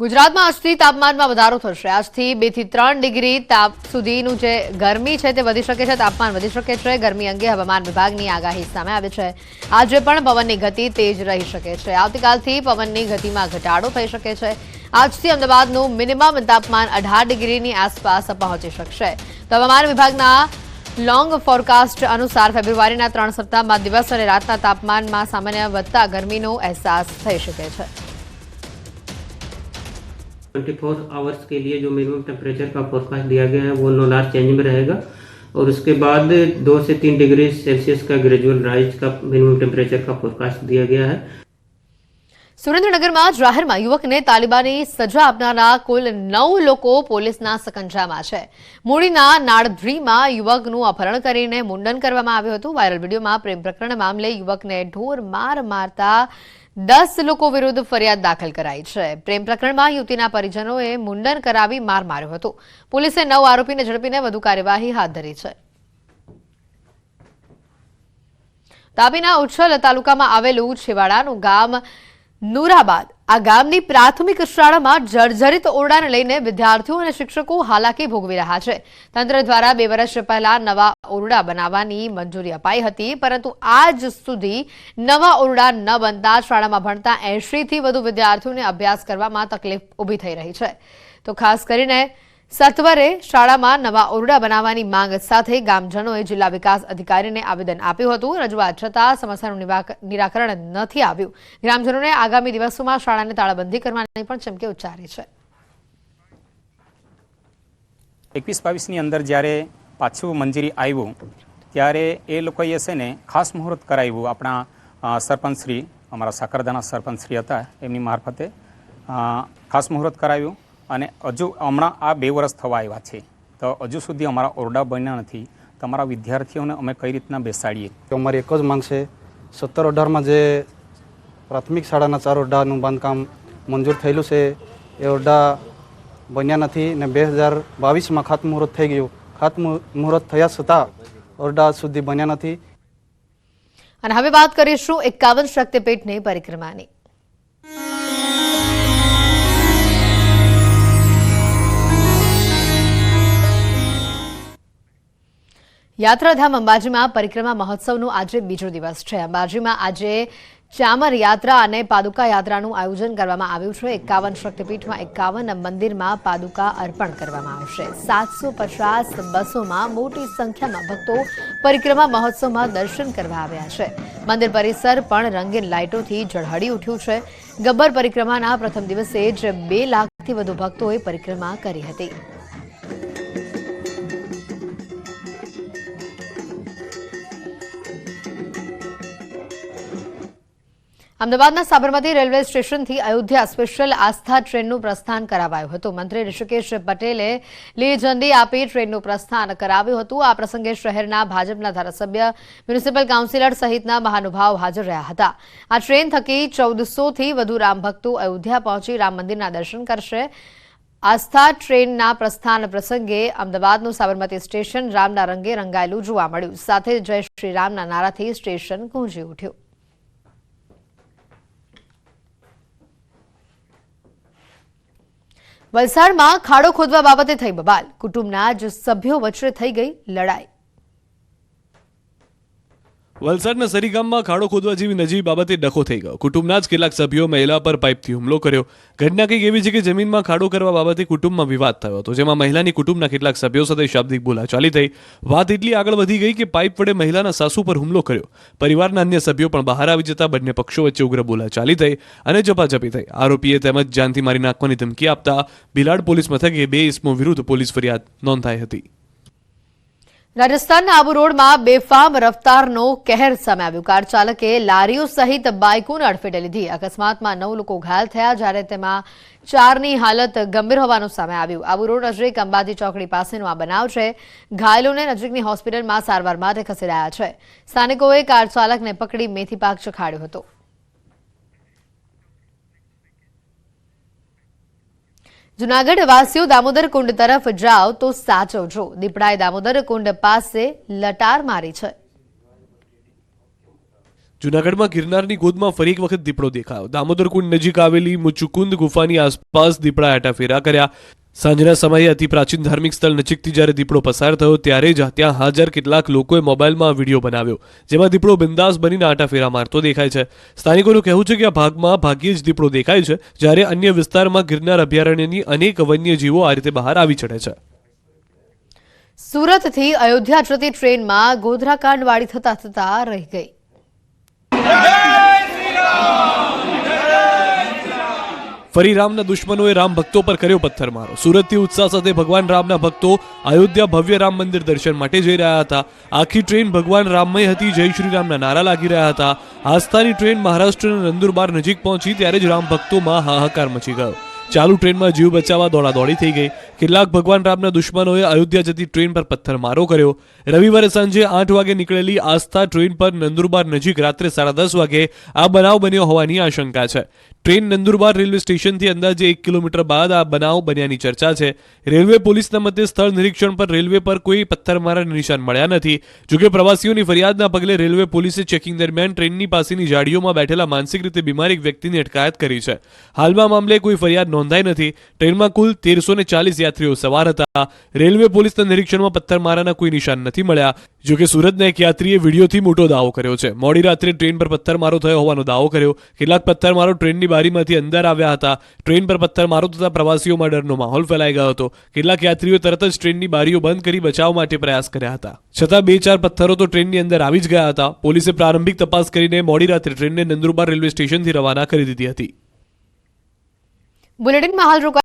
ગુજરાતમાં આજથી તાપમાનમાં વધારો થશે. આજથી બેથી ત્રણ ડિગ્રી તાપ સુધીનું જે ગરમી છે તે વધી શકે છે, તાપમાન વધી શકે છે. ગરમી અંગે હવામાન વિભાગની આગાહી સામે આવી છે. આજે પણ પવનની ગતિ તેજ રહી શકે છે. આવતીકાલથી પવનની ગતિમાં ઘટાડો થઈ શકે છે. આજથી અમદાવાદનું મિનિમમ તાપમાન અઢાર ડિગ્રીની આસપાસ પહોંચી શકશે. તો હવામાન વિભાગના લોંગ ફોરકાસ્ટ અનુસાર ફેબ્રુઆરીના ત્રણ સપ્તાહમાં દિવસ અને રાતના તાપમાનમાં સામાન્ય વધતા ગરમીનો અહેસાસ થઈ શકે છે. ट्वेंटी फोर आवर्स के लिए जो मिनिमम टेम्परेचर का फोरकास्ट दिया गया है वो नो लार्ज चेंज में रहेगा और उसके बाद दो से तीन डिग्री सेल्सियस का ग्रेजुअल राइज का मिनिमम टेम्परेचर का फोरकास्ट दिया गया है સુરેન્દ્રનગરમાં જાહેરમાં યુવકને તાલિબાની સજા આપનારા કુલ નવ લોકો પોલીસના સકંજામાં છે મૂડીના નાળધ્રીમાં યુવકનું અપહરણ કરીને મુંડન કરવામાં આવ્યું હતું વાયરલ વિડીયોમાં પ્રેમ પ્રકરણ મામલે યુવકને ઢોર માર મારતા દસ લોકો વિરુદ્ધ ફરિયાદ દાખલ કરાઈ છે. પ્રેમ પ્રકરણમાં યુવતીના પરિજનોએ મુંડન કરાવી માર માર્યો હતો. પોલીસે નવ આરોપીને ઝડપીને વધુ કાર્યવાહી હાથ ધરી છે. તાપીના ઉચ્છલ તાલુકામાં આવેલું છેવાડાનું ગામ નુરાબાદ. આ ગામની પ્રાથમિક શાળામાં જર્જરિત ઓરડાને લઈને વિદ્યાર્થીઓ અને શિક્ષકો હાલાકી ભોગવી રહ્યા છે. તંત્ર દ્વારા બે વર્ષ પહેલા નવા ઓરડા બનાવવાની મંજૂરી અપાઈ હતી, પરંતુ આજ સુધી નવા ઓરડા ન બનતા શાળામાં ભણતા એંશીથી વધુ વિદ્યાર્થીઓને અભ્યાસ કરવામાં તકલીફ ઊભી થઈ રહી છે. તો ખાસ કરીને સત્વરે શાળામાં નવા ઓરડા બનાવવાની માંગ સાથે ગામજનોએ જિલ્લા વિકાસ અધિકારીને આવેદન આપ્યું હતું. રજૂઆત છતાં સમસ્યાનું નિરાકરણ નથી આવ્યું. ગ્રામજનોને આગામી દિવસોમાં શાળાને તાળાબંધી કરવાની પણ ચમકે ઉચ્ચારી છે. એકવીસ બાવીસની અંદર જ્યારે પાછું મંજૂરી આવ્યું, ત્યારે એ લોકોએ છે ને ખાસ મુહૂર્ત કરાવ્યું. આપણા સરપંચશ્રી, અમારા સાકરદાના સરપંચશ્રી હતા, એમની મારફતે ખાસ મુહૂર્ત કરાવ્યું. અને હજુ હમણાં આ બે વર્ષ થવા આવ્યા છે. તો હજુ સુધી અમારા ઓરડા બન્યા નથી. તમારા વિદ્યાર્થીઓને અમે કઈ રીતના બેસાડીએ? અમારી એક જ માંગ છે. સત્તર અઢારમાં જે પ્રાથમિક શાળાના ચાર ઓરડાનું બાંધકામ મંજૂર થયેલું છે એ ઓરડા બન્યા નથી ને બે હજાર બાવીસમાં ખાતમુહૂર્ત થઈ ગયું. ખાતમુહૂર્ત થયા છતાં ઓરડા સુધી બન્યા નથી. અને હવે વાત કરીશું એકાવન શક્તિપીઠની પરિક્રમાની. યાત્રાધામ અંબાજીમાં પરિક્રમા મહોત્સવનો આજે બીજો દિવસ છે. અંબાજીમાં આજે ચામર યાત્રા અને પાદુકા યાત્રાનું આયોજન કરવામાં આવ્યું છે. એકાવન શક્તિપીઠમાં એકાવન મંદિરમાં પાદુકા અર્પણ કરવામાં આવશે. સાતસો પચાસ બસોમાં મોટી સંખ્યામાં ભક્તો પરિક્રમા મહોત્સવમાં દર્શન કરવા આવ્યા છે. મંદિર પરિસર પણ રંગીન લાઇટોથી ઝળહળી ઉઠ્યું છે. ગબ્બર પરિક્રમાના પ્રથમ દિવસે જ બે લાખથી વધુ ભક્તોએ પરિક્રમા કરી હતી. અમદાવાદના સાબરમતી રેલવે સ્ટેશનથી અયોધ્યા સ્પેશિયલ આસ્થા ટ્રેનનું પ્રસ્થાન કરાવાયું હતું. મંત્રી ઋષિકેશ પટેલે લીલી ઝંડી આપી ટ્રેનનું પ્રસ્થાન કરાવ્યું હતું. આ પ્રસંગે શહેરના ભાજપના ધારાસભ્ય, મ્યુનિસિપલ કાઉન્સિલર સહિતના મહાનુભાવ હાજર રહ્યા હતા. આ ટ્રેન થકી ચૌદસોથી વધુ રામ ભક્તો અયોધ્યા પહોંચી રામ મંદિરના દર્શન કરશે. આસ્થા ટ્રેનના પ્રસ્થાન પ્રસંગે અમદાવાદનું સાબરમતી સ્ટેશન રામના રંગે રંગાયેલું જોવા મળ્યું. સાથે જય શ્રી રામના નારાથી સ્ટેશન ગુંજી ઉઠ્યું. વલસાડમાં ખાડો ખોદવા બાબતે થઈ બબાલ. કુટુંબના જ સભ્યો વચ્ચે થઈ ગઈ લડાઈ. વલસાડના સરીગામમાં ખાડો ખોદવા જેવી નજીવી બાબતે ડખો થઈ ગયો. કુટુંબના જ કેટલાક સભ્યો મહિલા પર પાઇપથી હુમલો કર્યો. ઘટના કંઈક એવી છે કે જમીનમાં ખાડો કરવા બાબતે કુટુંબમાં વિવાદ થયો હતો, જેમાં મહિલાની કુટુંબના કેટલાક સભ્યો સાથે શાબ્દિક બોલાચાલી થઈ. વાત એટલી આગળ વધી ગઈ કે પાઇપ વડે મહિલાના સાસુ પર હુમલો કર્યો. પરિવારના અન્ય સભ્યો પણ બહાર આવી જતા બંને પક્ષો વચ્ચે ઉગ્ર બોલાચાલી થઈ અને ઝપાઝપી થઈ. આરોપીએ તેમજ જાનથી મારી નાખવાની ધમકી આપતા બિલાડ પોલીસ મથકે બે ઇસમો વિરુદ્ધ પોલીસ ફરિયાદ નોંધાઈ હતી. રાજસ્થાનના આબુ રોડમાં બેફામ રફતારનો કહેર સામે આવ્યો. કાર ચાલકે લારીઓ સહિત બાઇકોને અડફેટે લીધી. અકસ્માતમાં નવ લોકો ઘાયલ થયા, જ્યારે તેમાં ચારની હાલત ગંભીર હોવાનું સામે આવ્યું. આબુ રોડ નજીક અંબાજી ચોકડી પાસેનો આ બનાવ છે. ઘાયલોને નજીકની હોસ્પિટલમાં સારવાર માટે ખસેડાયા છે. સ્થાનિકોએ કાર ચાલકને પકડી મેથી પાક ચખાડ્યો હતો. જુનાગઢ વાસીઓ દામોદર કુંડ તરફ જાઓ તો સાચવજો. દીપડાએ દામોદર કુંડ પાસે લટાર મારી છે. જૂનાગઢમાં ગિરનારની ગોદમાં ફરી એક વખત દીપડો દેખાયો. દામોદરકુંડ નજીક આવેલી મુચુકુંદ ગુફાની આસપાસ દીપડા આટાફેરા કર્યા. સાંજના સમયે અતિ પ્રાચીન ધાર્મિક સ્થળ નજીકથી જ્યારે દીપડો પસાર થયો ત્યારે જ ત્યાં હાજર કેટલાક લોકોએ મોબાઈલમાં વીડિયો બનાવ્યો, જેમાં દીપડો બિંદાસ બનીને આટાફેરા મારતો દેખાય છે. સ્થાનિકોનું કહેવું છે કે આ ભાગમાં ભાગ્યે જ દીપડો દેખાય છે, જ્યારે અન્ય વિસ્તારમાં ગિરનાર અભયારણ્યની અનેક વન્યજીવો આ રીતે બહાર આવી ચડે છે. સુરતથી અયોધ્યા જતી ટ્રેનમાં ગોધરાકાંડ વાળી થતા થતા રહી ગઈ. ફરી રામના દુશ્મનોએ રામ ભક્તો પર કર્યો પથ્થરમારો. સુરતથી ઉત્સાહ સાથે ભગવાન રામના ભક્તો અયોધ્યા ભવ્ય રામ મંદિર દર્શન માટે જઈ રહ્યા હતા. આખી ટ્રેન ભગવાન રામમય હતી, જય શ્રી રામના નારા લાગી રહ્યા હતા. આસ્થાની ટ્રેન મહારાષ્ટ્રના નંદુરબાર નજીક પહોંચી, ત્યારે જ રામ ભક્તોમાં હાહાકાર મચી ગયો. ચાલુ ટ્રેનમાં જીવ બચાવવા દોડાદોડી થઈ ગઈ. કેટલાક ભગવાન રામના દુશ્મનોએ અયોધ્યા જતી ટ્રેન પર પથ્થરમારો કર્યો. રવિવારે સાંજે આઠ વાગે નીકળેલી આસ્થા ટ્રેન પર નંદુરબાર નજીક રાત્રે સાડા દસ વાગે આ બનાવ બન્યો હોવાની આશંકા છે. ટ્રેન નંદુરબાર રેલવે સ્ટેશનથી અંદાજે એક કિલોમીટર બાદ આ બનાવ બન્યાની ચર્ચા છે. રેલવે પોલીસના મતે સ્થળ નિરીક્ષણ પર રેલવે પર કોઈ પથ્થરમારાના નિશાન મળ્યા નથી. જોકે પ્રવાસીઓની ફરિયાદના પગલે રેલવે પોલીસે ચેકિંગ દરમિયાન ટ્રેનની પાસેની જાડીઓમાં બેઠેલા માનસિક રીતે બીમાર એક વ્યક્તિની અટકાયત કરી છે. હાલમાં મામલે કોઈ ફરિયાદ નોંધાઈ નથી. ટ્રેનમાં કુલ તેરસો ને ચાલીસ યાત્રીઓ સવાર હતા. રેલવે પોલીસના નિરીક્ષણમાં પથ્થરમારાના કોઈ નિશાન નથી મળ્યા. જોકે સુરતના એક યાત્રીએ વિડીયોથી મોટો દાવો કર્યો છે. મોડી રાત્રે ટ્રેન પર પથ્થરમારો થયો હોવાનો દાવો કર્યો. કેટલાક પથ્થરમારો ટ્રેનની બારીમાંથી અંદર આવ્યા હતા. ટ્રેન પર પથ્થરમારો થતા પ્રવાસીઓમાં ડરનો માહોલ ફેલાઈ ગયો હતો. કેટલાક યાત્રીઓ તરત જ ટ્રેનની બારીઓ બંધ કરી બચાવ માટે પ્રયાસ કર્યા હતા. છતાં બે ચાર પથ્થરો તો ટ્રેનની અંદર આવી જ ગયા હતા. પોલીસે પ્રારંભિક તપાસ કરીને મોડી રાત્રે ટ્રેનને નંદુરબાર રેલવે સ્ટેશનથી રવાના કરી દીધી હતી. બુલેટિનમાં હાલ રોકા